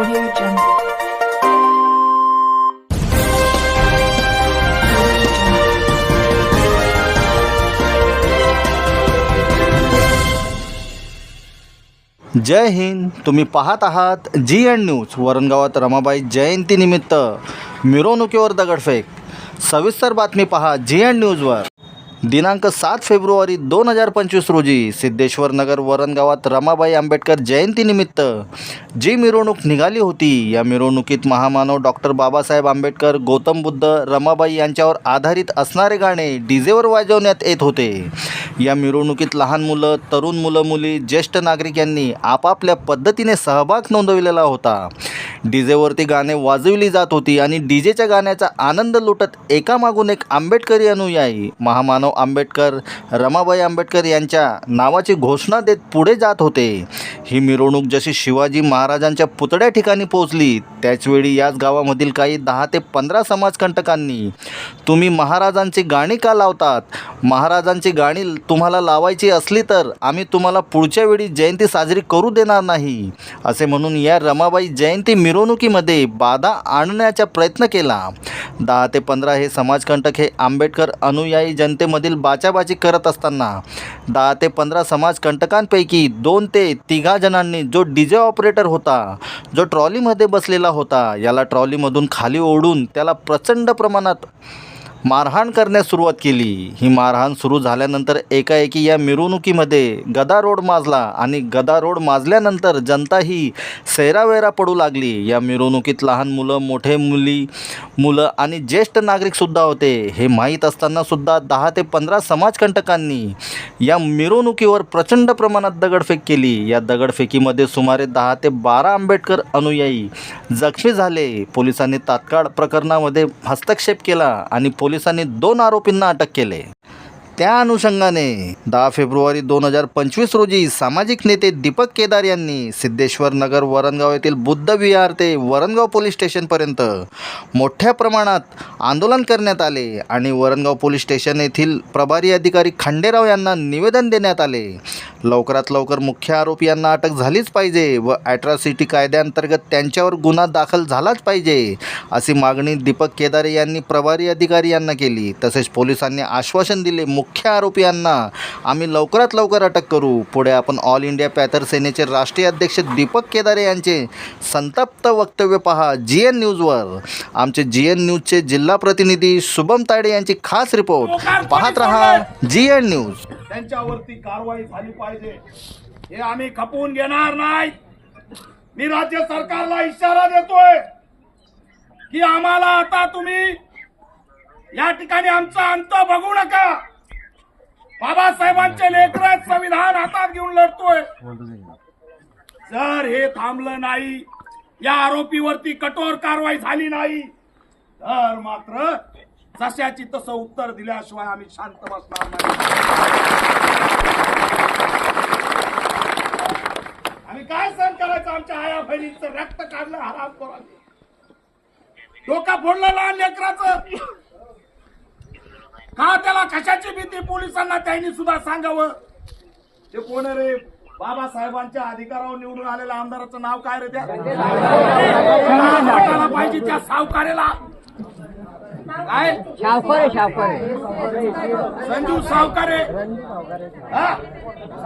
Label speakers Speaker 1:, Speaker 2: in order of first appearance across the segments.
Speaker 1: Audio Jungle.
Speaker 2: जय हिंद तुम्ही पाहत आहात जी एन न्यूज वरणगावात रमाबाई जयंतीनिमित्त मिरवणुकीवर दगडफेक. सविस्तर बातमी पहा जी एन न्यूजवर दिनांक सात फेब्रुवारी दोन हजार पंचवीस रोजी सिद्धेश्वर नगर वरणगावात रमाबाई आंबेडकर जयंतीनिमित्त जी मिरवणूक निघाली होती या मिरवणुकीत महामानव डॉक्टर बाबासाहेब आंबेडकर गौतम बुद्ध रमाबाई यांच्यावर आधारित असणारे गाणे डीजेवर वाजवण्यात येत होते. या मिरवणुकीत लहान मुलं तरुण मुलं मुली ज्येष्ठ नागरिक यांनी आपापल्या पद्धतीने सहभाग नोंदविलेला होता. डीजेवरती गाणे वाजविली जात होती आणि डीजेच्या गाण्याचा आनंद लुटत एकामागून एक आंबेडकरी अनुयायी महामानव आंबेडकर रमाबाई आंबेडकर यांच्या नावाची घोषणा देत पुढे जात होते. ही मिरवणूक जशी शिवाजी महाराजांच्या पुतळ्या ठिकाणी पोहोचली त्याचवेळी याच गावामधील काही दहा ते पंधरा समाजकंटकांनी तुम्ही महाराजांची गाणी का लावतात? महाराजांची गाणी तुम्हाला लावायची असली तर आम्ही तुम्हाला पुढच्या वेळी जयंती साजरी करू देणार नाही असे म्हणून या रमाबाई जयंती मिरवणुकीमध्ये बाधा आणण्याचा प्रयत्न केला. दहा ते पंधरा हे समाजकंटक हे आंबेडकर अनुयायी जनतेमधील बाचाबाची करत असताना दहा ते पंधरा समाजकंटकांपैकी दोन ते तिघा जणांनी जो डी जे ऑपरेटर होता जो ट्रॉलीमध्ये बसलेला होता याला ट्रॉलीमधून खाली ओढून त्याला प्रचंड प्रमाणात मारहाण करण्यास सुरुवात केली. ही मारहाण सुरू झाल्यानंतर एकाएकी या मिरवणुकीमध्ये गदारोड माजला आणि गदारोड माजल्यानंतर जनता ही सैरावैरा पडू लागली. या मिरवणुकीत लहान मुलं मोठे मुली मुलं आणि ज्येष्ठ नागरिकसुद्धा होते. हे माहीत असतानासुद्धा दहा ते पंधरा समाजकंटकांनी या मिरवणुकीवर प्रचंड प्रमाणात दगडफेक केली. या दगडफेकीमध्ये सुमारे दहा ते बारा आंबेडकर अनुयायी जखमी झाले. पोलिसांनी तात्काळ प्रकरणामध्ये हस्तक्षेप केला आणि पोलिसांनी दोन आरोपींना अटक केले. त्या अनुषंगाने दहा फेब्रुवारी दोन हजार पंचवीस रोजी सामाजिक नेते दीपक केदार यांनी सिद्धेश्वर नगर वरणगाव येथील बुद्ध विहार ते वरणगाव पोलीस स्टेशनपर्यंत मोठ्या प्रमाणात आंदोलन करण्यात आले आणि वरणगाव पोलीस स्टेशन येथील प्रभारी अधिकारी खंडेराव यांना निवेदन देण्यात आले. लवकरात लवकर मुख्य आरोपी यांना अटक झालीच पाहिजे व ॲट्रॉसिटी कायद्याअंतर्गत त्यांच्यावर गुन्हा दाखल झालाच पाहिजे अशी मागणी दीपक केदारे यांनी प्रभारी अधिकारी यांना केली. तसेच पोलिसांनी आश्वासन दिले मुख्य आरोपी यांना आम्ही लवकरात लवकर अटक करू. पुढे आपण ऑल इंडिया पॅथर सेनेचे राष्ट्रीय अध्यक्ष दीपक केदारे यांचे संतप्त वक्तव्य पहा जी एन न्यूजवर. आमचे जी एन न्यूजचे जिल्हा प्रतिनिधी शुभम ताडे यांची खास रिपोर्ट. पाहत रहा जी एन न्यूज.
Speaker 3: त्यांच्यावरती कारवाई झाली पाहिजे. हे आम्ही खपवून घेणार नाही. मी राज्य सरकारला इशारा देतोय की आम्हाला आता तुम्ही या ठिकाणी आमचा अंत बघू नका. बाबासाहेबांचे लेकर संविधान हातात घेऊन लढतोय. जर हे थांबलं नाही या आरोपीवरती कठोर कारवाई झाली नाही तर मात्र जशाची तसं उत्तर दिल्याशिवाय आम्ही शांत बसणार नाही. आम्ही काय सहन करायचं? आमच्या आया बहिणीचं रक्त काढलं हराम करून डोका फोडलं लहान लेकराचं. का त्याला कशाची भीती? पोलिसांना त्यांनी सुद्धा सांगावं. ते कोण रे? बाबासाहेबांच्या अधिकारावर निवडून आलेल्या आमदाराचं नाव काय रे त्या? लाज वाटायला पाहिजे त्या सावकारेला? काय?
Speaker 4: शावकर शावकर
Speaker 3: संजू सावकारे. हा?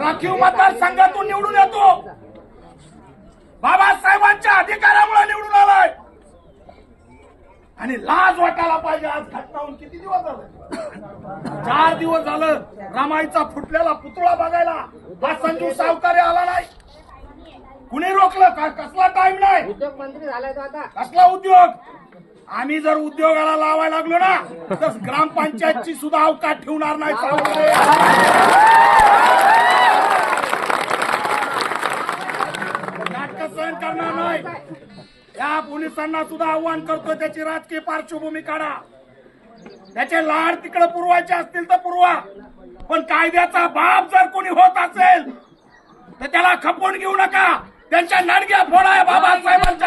Speaker 3: राखीव मतदारसंघातून निवडून येतो. बाबासाहेबांच्या अधिकारामुळे निवडून आलाय. आणि लाज वाटायला पाहिजे आज घटना होऊन किती दिवस झाले? चार दिवस झालं रामाईचा फुटलेला पुतळा बघायला. हा संजू सावकारे आला नाही. कुणी रोखलं? का? कसला टाइम नाही?
Speaker 4: उद्योग मंत्री झालाय तो आता.
Speaker 3: कसला उद्योग? आम्ही जर उद्योगाला लावायला लागलो ना तर ग्रामपंचायतची सुद्धा अवकाश ठेवणार नाही नाटक सहन करणार नाही. या पोलिसांना सुद्धा आव्हान करतो त्याची राजकीय पार्श्वभूमी काढा. त्याचे लाड तिकडे पुरवायचे असतील तर पुरवा. पण कायद्याचा बाप जर कोणी होत असेल तर त्याला खपवून घेऊ नका. त्यांच्या नडग्या फोडा बाबासाहेबांच्या